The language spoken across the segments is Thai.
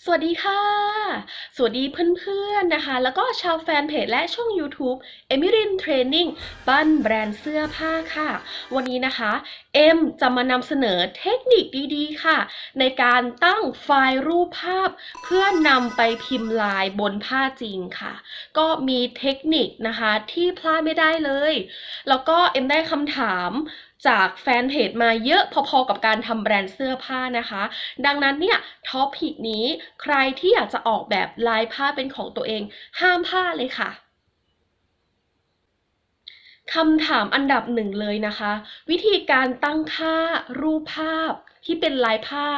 สวัสดีค่ะ สวัสดีเพื่อนๆนะคะ แล้วก็ชาวแฟนเพจและช่อง YouTube e m i r i n Training ปั้นแบรนด์เสื้อผ้าค่ะ วันนี้นะคะ เอ็มจะมานำเสนอเทคนิคดีๆค่ะ ในการตั้งไฟล์รูปภาพ เพื่อนำไปพิมพ์ลายบนผ้าจริงค่ะ ก็มีเทคนิคนะคะที่พลาดไม่ได้เลย แล้วก็เอ็มได้คำถาม จากแฟนเพจมาเยอะพอๆกับการทำแบรนด์เสื้อผ้านะคะ ดังนั้นเนี่ยท็อปิกนี้ใครที่อยากจะออกแบบลายผ้าเป็นของตัวเอง ห้ามพลาดเลยค่ะคำถามอันดับหนึ่งเลยนะคะ วิธีการตั้งค่ารูปภาพที่เป็นลายผ้า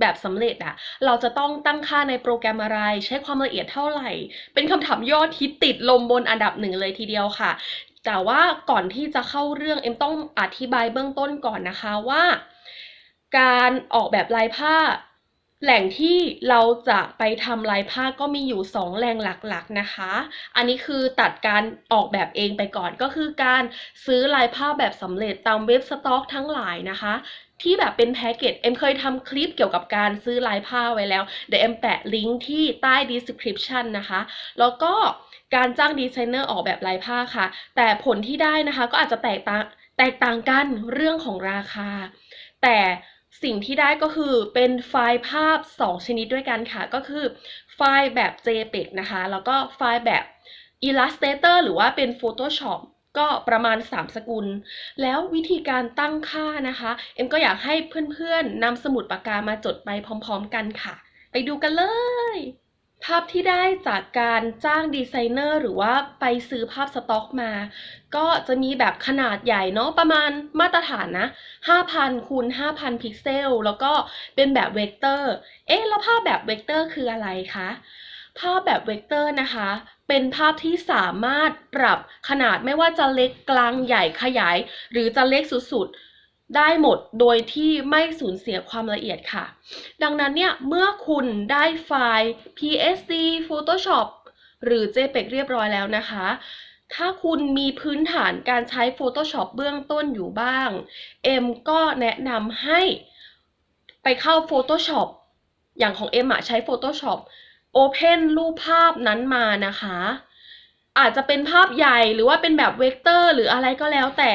แบบสำเร็จอะเราจะต้องตั้งค่าในโปรแกรมอะไร ใช้ความละเอียดเท่าไหร่ เป็นคำถามยอดฮิตติดลมบนอันดับหนึ่งเลยทีเดียวค่ะ แต่ว่าก่อนที่จะเข้าเรื่องเอ็มต้องอธิบายเบื้องต้นก่อนนะคะว่า การออกแบบลายผ้า แหล่งที่เราจะไปทำลายผ้าก็มีอยู่ 2 แหล่งหลักๆนะคะ อันนี้คือตัดการออกแบบเองไปก่อนก็คือการซื้อลายผ้าแบบสำเร็จตามเว็บสต็อกทั้งหลายนะคะที่แบบเป็นแพ็กเกจเอ็มเคยทำคลิปเกี่ยวกับการซื้อลายผ้าไว้แล้ว เดี๋ยวเอ็มแปะลิงก์ที่ใต้ description นะคะ แล้วก็การจ้างดีไซเนอร์ออกแบบลายผ้าค่ะ แต่ผลที่ได้นะคะก็อาจจะแตกต่างแตกต่างกันเรื่องของราคา แต่ สิ่งที่ได้ก็คือเป็นไฟล์ภาพ 2 ชนิดด้วยกันค่ะ ก็คือไฟล์แบบ JPEG นะคะ แล้วก็ไฟล์แบบ Illustrator หรือว่าเป็น Photoshop ก็ประมาณ 3 สกุล แล้ววิธีการตั้งค่านะคะ เอ็มก็อยากให้เพื่อนๆนำสมุดปากกามาจดไปพร้อม ๆ กันค่ะ ไปดูกันเลย ภาพที่ได้จากการจ้างดีไซเนอร์หรือว่าไปซื้อภาพสต็อกมา ก็จะมีแบบขนาดใหญ่เนาะประมาณมาตรฐานนะ 5,000คูณ5,000 พิกเซล แล้วก็เป็นแบบเวกเตอร์ เอ๊ะ แล้วภาพแบบเวกเตอร์คืออะไรคะ ภาพแบบเวกเตอร์นะคะ เป็นภาพที่สามารถปรับขนาดไม่ว่าจะเล็กกลางใหญ่ขยาย หรือจะเล็กสุดๆ ได้หมดโดยที่ไม่สูญเสียความละเอียดค่ะ ดังนั้นเนี่ย เมื่อคุณได้ไฟล์ PSD Photoshop หรือ JPEG เรียบร้อยแล้วนะคะ ถ้าคุณมีพื้นฐานการใช้ Photoshop เบื้องต้นอยู่บ้าง เอ็มก็แนะนำให้ไปเข้า Photoshop อย่างของเอ็มอะใช้ Photoshop Open รูปภาพนั้นมานะคะ อาจจะเป็นภาพใหญ่หรือว่าเป็นแบบเวกเตอร์หรืออะไรก็แล้วแต่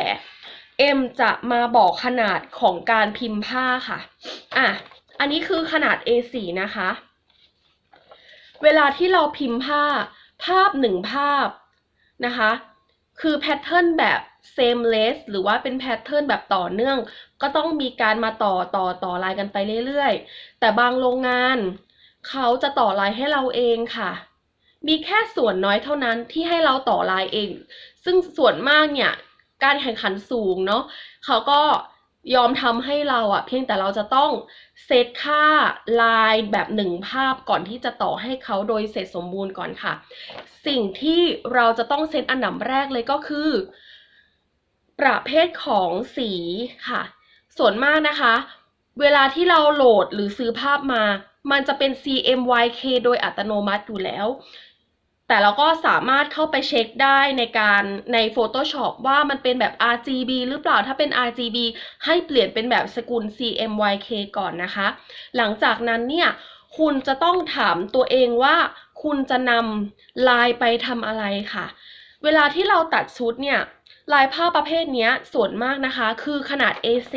เอ็มจะมาบอกขนาดของการพิมพ์ผ้าค่ะ อะ อันนี้คือขนาด A4 นะคะ เวลาที่เราพิมพ์ผ้า ภาพหนึ่งภาพนะคะ คือแพทเทิร์นแบบ same less หรือว่าเป็นแพทเทิร์นแบบต่อเนื่อง ก็ต้องมีการมาต่อต่อต่อลายกันไปเรื่อยๆ แต่บางโรงงาน เขาจะต่อลายให้เราเองค่ะ มีแค่ส่วนน้อยเท่านั้นที่ให้เราต่อลายเอง ซึ่งส่วนมากเนี่ย การแข่งขันสูงเนาะเขาก็ยอมทำให้เราอะเพียงแต่เราจะต้องเซตค่าลายแบบหนึ่งภาพก่อนที่จะต่อให้เขาโดยเสร็จสมบูรณ์ก่อนค่ะ สิ่งที่เราจะต้องเซตอันดับแรกเลยก็คือ ประเภทของสีค่ะ ส่วนมากนะคะ เวลาที่เราโหลดหรือซื้อภาพมา มันจะเป็น CMYK โดยอัตโนมัติอยู่แล้ว แต่เราก็สามารถเข้าไปเช็คได้ในการใน Photoshop ว่ามันเป็นแบบ RGB หรือเปล่าถ้าเป็น RGB ให้เปลี่ยนเป็นแบบสกุล CMYK ก่อนนะคะ หลังจากนั้นเนี่ยคุณจะต้องถามตัวเองว่าคุณจะนำลายไปทำอะไรค่ะ เวลาที่เราตัดชุดเนี่ยลายผ้าประเภทนี้ส่วนมากนะคะ คือขนาด A4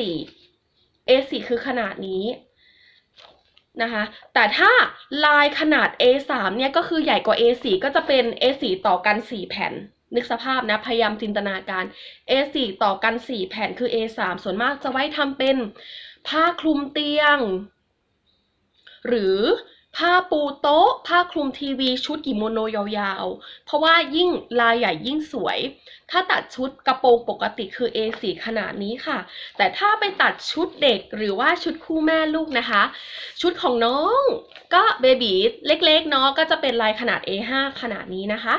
A4 คือขนาดนี้ นะคะแต่ถ้าลายขนาด A3 เนี่ยก็คือใหญ่กว่า A4 ก็จะเป็น A4 ต่อกัน 4 แผ่น นึกสภาพนะ พยายามจินตนาการ A4 ต่อกัน 4 แผ่นคือ A3 ส่วนมากจะไว้ทำเป็นผ้าคลุมเตียง หรือ ผ้าปูโต๊ะ ผ้าคลุมทีวีชุดกิโมโนยาวๆ เพราะว่ายิ่งลายใหญ่ยิ่งสวย ถ้าตัดชุดกระโปรงปกติคือ A4 ขนาดนี้ค่ะ แต่ถ้าไปตัดชุดเด็กหรือว่าชุดคู่แม่ลูกนะคะ ชุดของน้องก็เบบีเล็กๆเนาะก็จะเป็นลายขนาด A5 ขนาดนี้นะคะ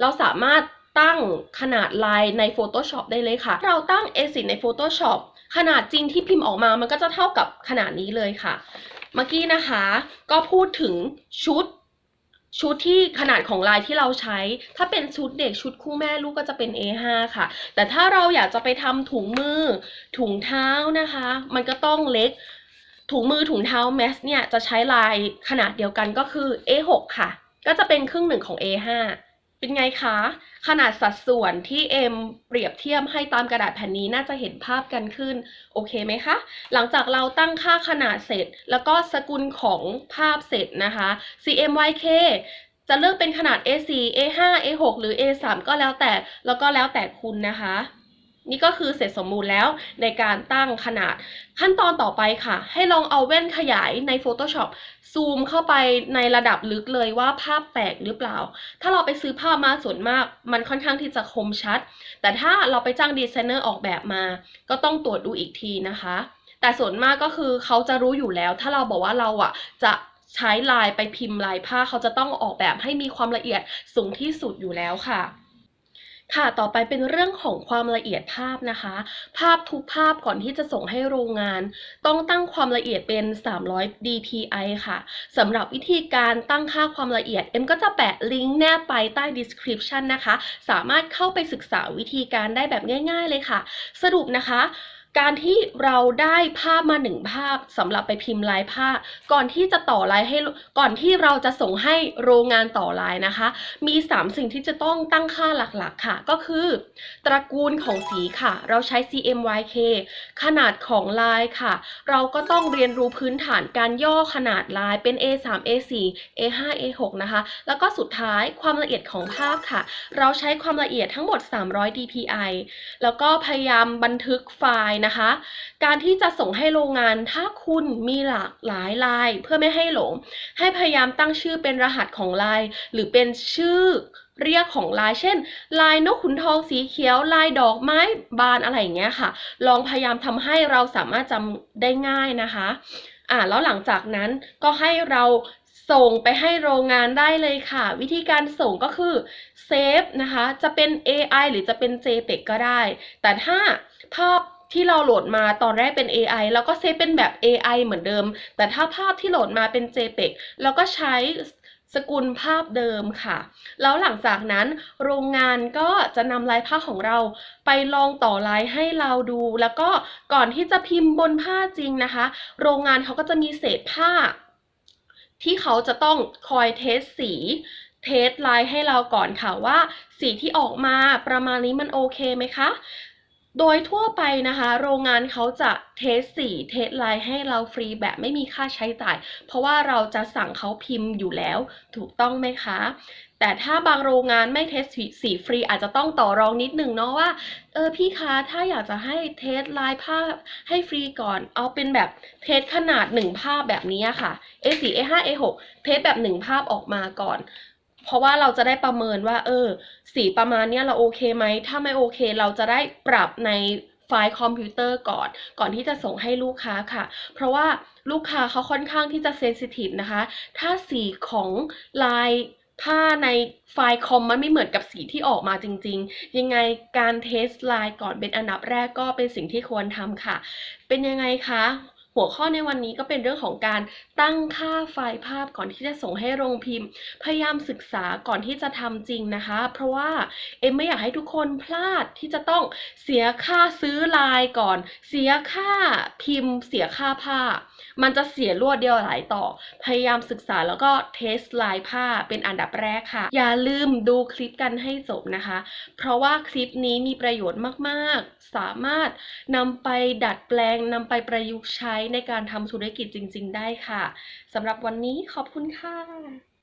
เราสามารถตั้งขนาดลายใน Photoshop ได้เลยค่ะ เราตั้ง A4 ใน Photoshop ขนาดจริงที่พิมพ์ออกมามันก็จะเท่ากับขนาดนี้เลยค่ะ เมื่อกี้นะคะก็พูดถึงชุดชุดที่ขนาดของลายที่เราใช้ ถ้าเป็นชุดเด็กชุดคู่แม่ลูกก็จะเป็น A5 ค่ะ แต่ถ้าเราอยากจะไปทำถุงมือ ถุงเท้านะคะ มันก็ต้องเล็ก ถุงมือถุงเท้าแมสเนี่ยจะใช้ลายขนาดเดียวกันก็คือ A6 ค่ะ ก็จะเป็นครึ่งหนึ่งของ A5 เป็นไงคะ ขนาดสัดส่วนที่เอ็มเปรียบเทียบให้ตามกระดาษแผ่นนี้น่าจะเห็นภาพกันขึ้น โอเคไหมคะ หลังจากเราตั้งค่าขนาดเสร็จ แล้วก็สกุลของภาพเสร็จนะคะ CMYK จะเลือกเป็นขนาด A4 A5 A6 หรือ A3 ก็แล้วแต่ แล้วก็แล้วแต่คุณนะคะ นี่ก็คือเสร็จสมบูรณ์แล้วในการตั้งขนาดขั้นตอนต่อไปค่ะ ให้ลองเอาแว่นขยายใน Photoshop ซูมเข้าไปในระดับลึกเลยว่าภาพแตกหรือเปล่า ถ้าเราไปซื้อภาพมาส่วนมาก มันค่อนข้างที่จะคมชัด แต่ถ้าเราไปจ้างดีไซเนอร์ออกแบบมา ก็ต้องตรวจดูอีกทีนะคะ แต่ส่วนมากก็คือเขาจะรู้อยู่แล้ว ถ้าเราบอกว่าเราอะจะใช้ลายไปพิมพ์ลายผ้าเขาจะต้องออกแบบให้มีความละเอียดสูงที่สุดอยู่แล้วค่ะ ค่ะต่อไปเป็นเรื่องของความละเอียดภาพนะคะ ภาพทุกภาพก่อนที่จะส่งให้โรงงาน ต้องตั้งความละเอียดเป็น 300 dpi ค่ะสำหรับวิธีการตั้งค่าความละเอียด เอ็มก็จะแปะลิงก์แนบไปใต้ description นะคะ สามารถเข้าไปศึกษาวิธีการได้แบบง่าย ๆ เลยค่ะ สรุปนะคะ การที่เราได้ภาพมาหนึ่งภาพสำหรับไปพิมพ์ลายผ้า ก่อนที่จะต่อลายให้ก่อนที่เราจะส่งให้โรงงานต่อลายนะคะ มี 3 สิ่งที่จะต้องตั้งค่าหลักๆค่ะ ก็คือ ตระกูลของสีค่ะ เราใช้ CMYK ขนาดของลายค่ะ เราก็ต้องเรียนรู้พื้นฐานการย่อขนาดลายเป็น A3 A4 A5 A6 นะคะ แล้วก็สุดท้ายความละเอียดของภาพค่ะ เราใช้ความละเอียดทั้งหมด 300 dpi แล้วก็พยายามบันทึกไฟล์นะคะ การที่จะส่งให้โรงงานถ้าคุณมีหลากหลายลายเพื่อไม่ให้หลง ให้พยายามตั้งชื่อเป็นรหัสของลาย หรือเป็นชื่อเรียกของลายเช่น ลายนกขุนทองสีเขียว ลายดอกไม้บานอะไรอย่างเงี้ยค่ะ ลองพยายามทำให้เราสามารถจำได้ง่ายนะคะอ่าแล้วหลังจากนั้นก็ให้เราส่งไปให้โรงงานได้เลยค่ะ วิธีการส่งก็คือเซฟนะคะ จะเป็น AI หรือจะเป็น JPEG ก็ได้ แต่ถ้าภาพ ที่เราโหลดมาตอนแรกเป็น AI แล้วก็เซฟเป็นแบบ AI เหมือนเดิม แต่ถ้าภาพที่โหลดมาเป็น JPEG แล้วก็ใช้สกุลภาพเดิมค่ะ แล้วหลังจากนั้นโรงงานก็จะนำลายผ้าของเราไปลองต่อลายให้เราดู แล้วก็ก่อนที่จะพิมพ์บนผ้าจริงนะคะ โรงงานเขาก็จะมีเศษผ้า ที่เขาจะต้องคอยเทสสีเทสลายให้เราก่อนค่ะว่าสีที่ออกมาประมาณนี้มันโอเคไหมคะ โดยทั่วไปนะคะ โรงงานเขาจะเทสสีเทสลายให้เราฟรีแบบไม่มีค่าใช้จ่าย เพราะว่าเราจะสั่งเขาพิมพ์อยู่แล้ว ถูกต้องไหมคะ แต่ถ้าบางโรงงานไม่เทสสีฟรี อาจจะต้องต่อรองนิดหนึ่งเนาะว่าเออพี่คะถ้าอยากจะให้เทสลายภาพให้ฟรีก่อน เอาเป็นแบบเทสขนาดหนึ่งภาพแบบนี้ค่ะ A4 A5 A6 เทสแบบหนึ่งภาพออกมาก่อน เพราะว่าเราจะได้ประเมินว่า เออ สีประมาณเนี้ยเราโอเคไหม ถ้าไม่โอเคเราจะได้ปรับในไฟล์คอมพิวเตอร์ก่อน ก่อนที่จะส่งให้ลูกค้าค่ะ เพราะว่าลูกค้าเขาค่อนข้างที่จะเซนซิทีฟนะคะ ถ้าสีของลายผ้าในไฟล์คอมมันไม่เหมือนกับสีที่ออกมาจริง ๆ ยังไงการเทสลายก่อนเป็นอันดับแรกก็เป็นสิ่งที่ควรทำค่ะ เป็นยังไงคะ หัวข้อในวันนี้ก็เป็นเรื่องของการตั้งค่าไฟล์ภาพก่อนที่จะส่งให้โรงพิมพ์ พยายามศึกษาก่อนที่จะทำจริงนะคะ เพราะว่าเอ็มไม่อยากให้ทุกคนพลาดที่จะต้องเสียค่าซื้อลายก่อน เสียค่าพิมพ์ เสียค่าผ้า มันจะเสียรวดเดียวหลายต่อ พยายามศึกษาแล้วก็เทสลายผ้าเป็นอันดับแรกค่ะ อย่าลืมดูคลิปกันให้จบนะคะ เพราะว่าคลิปนี้มีประโยชน์มาก ๆ สามารถนำไปดัดแปลงนำไปประยุกต์ใช้ในการทำธุรกิจจริง ๆ ได้ค่ะสำหรับวันนี้ขอบคุณค่ะ